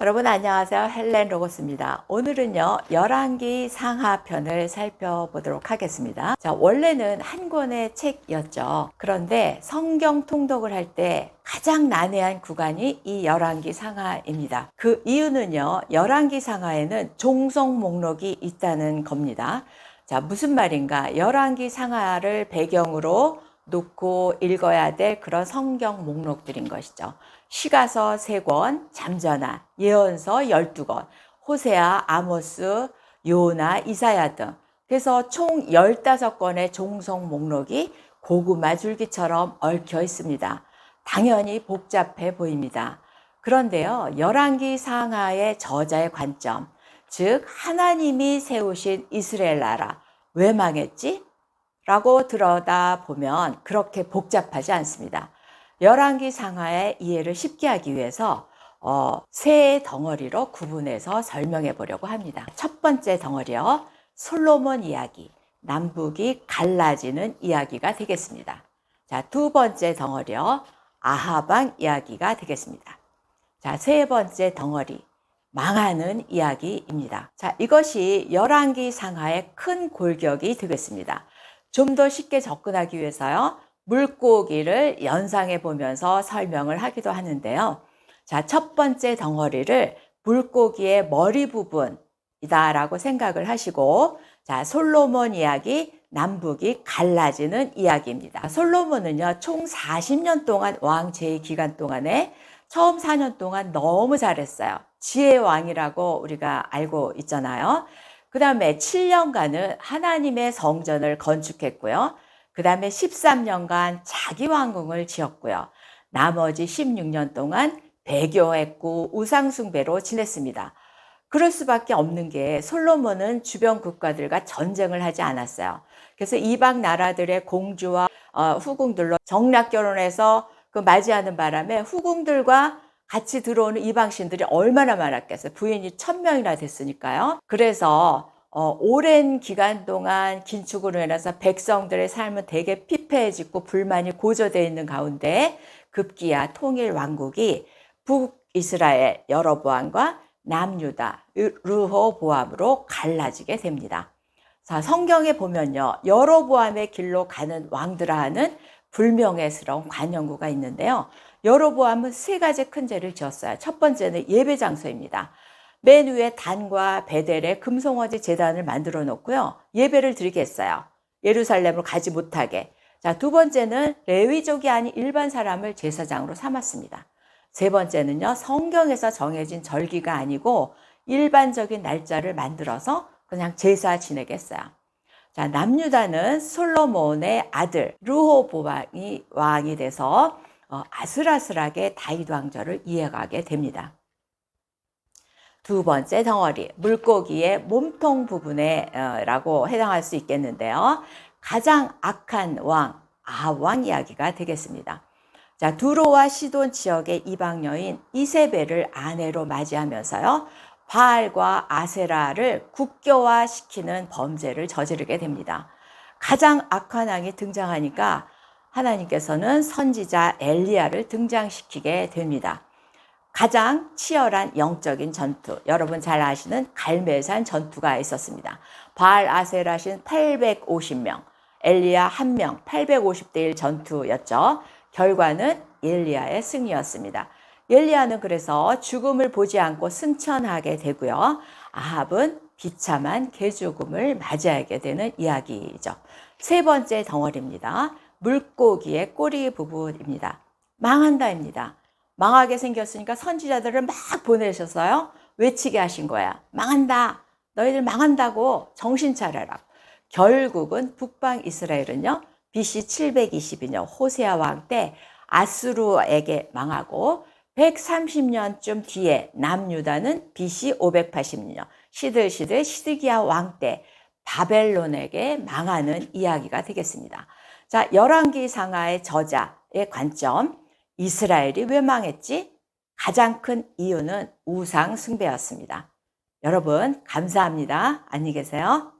여러분 안녕하세요. 헬렌 로고스입니다. 오늘은요, 열왕기 상하편을 살펴보도록 하겠습니다. 자, 원래는 한 권의 책이었죠. 그런데 성경 통독을 할때 가장 난해한 구간이 이 열왕기 상하입니다. 그 이유는요, 열왕기 상하에는 종속 목록이 있다는 겁니다. 자, 무슨 말인가? 열왕기 상하를 배경으로 놓고 읽어야 될 그런 성경 목록들인 것이죠. 시가서 3권, 잠전하, 예언서 12권, 호세아, 아모스, 요나, 이사야 등. 그래서 총 15권의 종성 목록이 고구마 줄기처럼 얽혀 있습니다. 당연히 복잡해 보입니다. 그런데요, 열왕기 상하의 저자의 관점, 즉 하나님이 세우신 이스라엘 나라 왜 망했지? 라고 들여다 보면 그렇게 복잡하지 않습니다. 열왕기 상하의 이해를 쉽게 하기 위해서 어, 세 덩어리로 구분해서 설명해 보려고 합니다. 첫 번째 덩어리요. 솔로몬 이야기, 남북이 갈라지는 이야기가 되겠습니다. 자, 두 번째 덩어리요. 아하방 이야기가 되겠습니다. 자, 세 번째 덩어리, 망하는 이야기입니다. 자, 이것이 열왕기 상하의 큰 골격이 되겠습니다. 좀 더 쉽게 접근하기 위해서요. 물고기를 연상해 보면서 설명을 하기도 하는데요. 자, 첫 번째 덩어리를 물고기의 머리 부분이다라고 생각을 하시고, 자, 솔로몬 이야기, 남북이 갈라지는 이야기입니다. 솔로몬은요, 총 40년 동안 왕 제의 기간 동안에 처음 4년 동안 너무 잘했어요. 지혜의 왕이라고 우리가 알고 있잖아요. 그 다음에 7년간은 하나님의 성전을 건축했고요. 그 다음에 13년간 자기 왕궁을 지었고요. 나머지 16년 동안 배교했고 우상숭배로 지냈습니다. 그럴 수밖에 없는 게 솔로몬은 주변 국가들과 전쟁을 하지 않았어요. 그래서 이방 나라들의 공주와 어, 후궁들로 정략 결혼해서 그 맞이하는 바람에 후궁들과 같이 들어오는 이방신들이 얼마나 많았겠어요. 부인이 천 명이나 됐으니까요. 그래서 어, 오랜 기간 동안 긴축으로 인해서 백성들의 삶은 되게 피폐해지고 불만이 고조되어 있는 가운데 급기야 통일 왕국이 북이스라엘 여로보암과 남유다 르호보암으로 갈라지게 됩니다. 자, 성경에 보면요. 여로보암의 길로 가는 왕들아 하는 불명예스러운 관용구가 있는데요. 여로보암은 세 가지 큰 죄를 지었어요. 첫 번째는 예배 장소입니다. 맨 위에 단과 베델의 금송아지 재단을 만들어 놓고요. 예배를 드리게 했어요. 예루살렘으로 가지 못하게. 자, 두 번째는 레위족이 아닌 일반 사람을 제사장으로 삼았습니다. 세 번째는요, 성경에서 정해진 절기가 아니고 일반적인 날짜를 만들어서 그냥 제사 지내게 했어요. 자, 남유다는 솔로몬의 아들 르호보왕이 왕이 돼서 어, 아슬아슬하게 다윗 왕조를 이어가게 됩니다. 두 번째 덩어리, 물고기의 몸통 부분에라고 해당할 수 있겠는데요. 가장 악한 왕, 아왕 이야기가 되겠습니다. 자, 두로와 시돈 지역의 이방 여인 이세벨을 아내로 맞이하면서요. 바알과 아세라를 국교화시키는 범죄를 저지르게 됩니다. 가장 악한 왕이 등장하니까 하나님께서는 선지자 엘리야를 등장시키게 됩니다. 가장 치열한 영적인 전투, 여러분 잘 아시는 갈멜산 전투가 있었습니다. 바알 아세라 신 850명, 엘리야 1명, 850대 1 전투였죠. 결과는 엘리야의 승리였습니다. 엘리야는 그래서 죽음을 보지 않고 승천하게 되고요. 아합은 비참한 개죽음을 맞이하게 되는 이야기죠. 세 번째 덩어리입니다. 물고기의 꼬리 부분입니다. 망한다입니다. 망하게 생겼으니까 선지자들을 막 보내셨어요. 외치게 하신 거야. 망한다. 너희들 망한다고 정신 차려라. 결국은 북방 이스라엘은요. BC 722년 호세아 왕 때 아스루에게 망하고 130년쯤 뒤에 남유다는 BC 580년 시들시들 시드기야 왕 때 바벨론에게 망하는 이야기가 되겠습니다. 자, 열왕기 상하의 저자의 관점, 이스라엘이 왜 망했지? 가장 큰 이유는 우상 숭배였습니다. 여러분, 감사합니다. 안녕히 계세요.